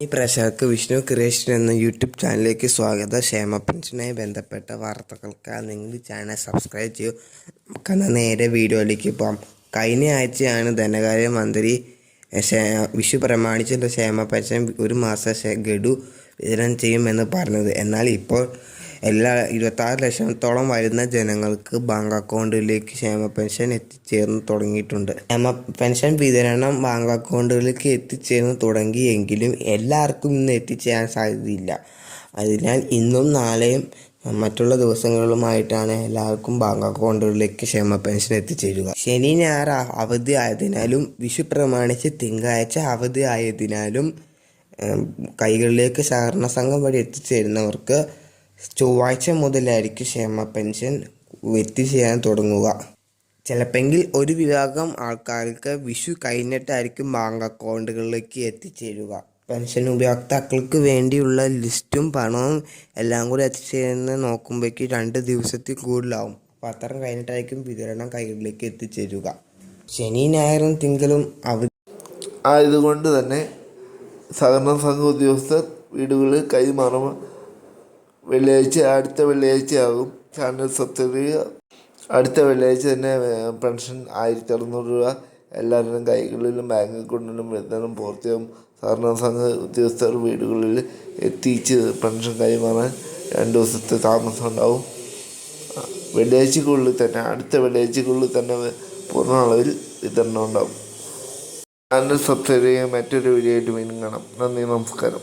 ഈ പ്രേക്ഷകർക്ക് വിഷ്ണു ക്രിയേഷൻ എന്ന യൂട്യൂബ് ചാനലിലേക്ക് സ്വാഗതം. ക്ഷേമ പെൻഷനുമായി ബന്ധപ്പെട്ട വാർത്തകൾക്ക് നിങ്ങൾ ചാനൽ സബ്സ്ക്രൈബ് ചെയ്യൂ. നമുക്കെന്നാൽ നേരെ വീഡിയോയിലേക്ക് പോകാം. കഴിഞ്ഞ ആഴ്ചയാണ് ധനകാര്യ മന്ത്രി വിഷു പ്രമാണിച്ചുള്ള ക്ഷേമ പെൻഷൻ ഒരു മാസം ഗഡു വിതരണം ചെയ്യുമെന്ന് പറഞ്ഞത്. എന്നാൽ ഇപ്പോൾ എല്ലാ ഇരുപത്താറ് ലക്ഷത്തോളം വരുന്ന ജനങ്ങൾക്ക് ബാങ്ക് അക്കൗണ്ടിലേക്ക് ക്ഷേമ പെൻഷൻ എത്തിച്ചേർന്ന് തുടങ്ങിയിട്ടുണ്ട്. ക്ഷേമ പെൻഷൻ വിതരണം ബാങ്ക് അക്കൗണ്ടുകളിലേക്ക് എത്തിച്ചേർന്ന് തുടങ്ങിയെങ്കിലും എല്ലാവർക്കും ഇന്ന് എത്തിച്ചേരാൻ സാധ്യതയില്ല. അതിനാൽ ഇന്നും നാളെയും മറ്റുള്ള ദിവസങ്ങളുമായിട്ടാണ് എല്ലാവർക്കും ബാങ്ക് അക്കൗണ്ടുകളിലേക്ക് ക്ഷേമ പെൻഷൻ എത്തിച്ചേരുക. ശനി ഞായർ അവധി ആയതിനാലും വിഷു പ്രമാണിച്ച് തിങ്കളാഴ്ച അവധി ആയതിനാലും കൈകളിലേക്ക് സഹകരണ സംഘം വഴി എത്തിച്ചേരുന്നവർക്ക് ചൊവ്വാഴ്ച മുതലായിരിക്കും ക്ഷേമ പെൻഷൻ എത്തിച്ചേരാൻ തുടങ്ങുക. ചിലപ്പെങ്കിൽ ഒരു വിഭാഗം ആൾക്കാർക്ക് വിഷു കഴിഞ്ഞിട്ടായിരിക്കും ബാങ്ക് അക്കൗണ്ടുകളിലേക്ക് എത്തിച്ചേരുക. പെൻഷൻ ഉപയോക്താക്കൾക്ക് വേണ്ടിയുള്ള ലിസ്റ്റും പണവും എല്ലാം കൂടി എത്തിച്ചേരുന്ന നോക്കുമ്പോഴേക്ക് രണ്ട് ദിവസത്തിൽ കൂടുതലാവും. പത്രം കഴിഞ്ഞിട്ടായിരിക്കും വിതരണം കൈകളിലേക്ക് എത്തിച്ചേരുക. ശനി ഞായറും തിങ്കളും അവധി ആയതുകൊണ്ട് തന്നെ സഹകരണ സംഘ ഉദ്യോഗസ്ഥർ വീടുകളിൽ കൈമാറുമ്പോൾ വെള്ളിയാഴ്ച അടുത്ത വെള്ളിയാഴ്ച ആകും ചാനൽ സബ്സ്ക്രൈബ് ചെയ്യുക അടുത്ത വെള്ളിയാഴ്ച തന്നെ പെൻഷൻ ആയിരത്തി അറുന്നൂറ് രൂപ എല്ലാവരുടെയും കൈകളിലും ബാങ്ക് അക്കൗണ്ടിലും വിതരണം പൂർത്തിയാകും സഹകരണ സംഘ ഉദ്യോഗസ്ഥർ വീടുകളിൽ എത്തിച്ച് പെൻഷൻ കൈമാറാൻ രണ്ട് ദിവസത്തെ താമസം ഉണ്ടാവും. വെള്ളിയാഴ്ചക്കുള്ളിൽ തന്നെ അടുത്ത വെള്ളിയാഴ്ചക്കുള്ളിൽ തന്നെ പൂർണ അളവിൽ വിതരണം ഉണ്ടാവും. ചാനൽ സബ്സ്ക്രൈബ് ചെയ്യുക മറ്റൊരു വീഡിയോ ആയിട്ട് വീണ്ടും കാണാം. നന്ദി നമസ്കാരം.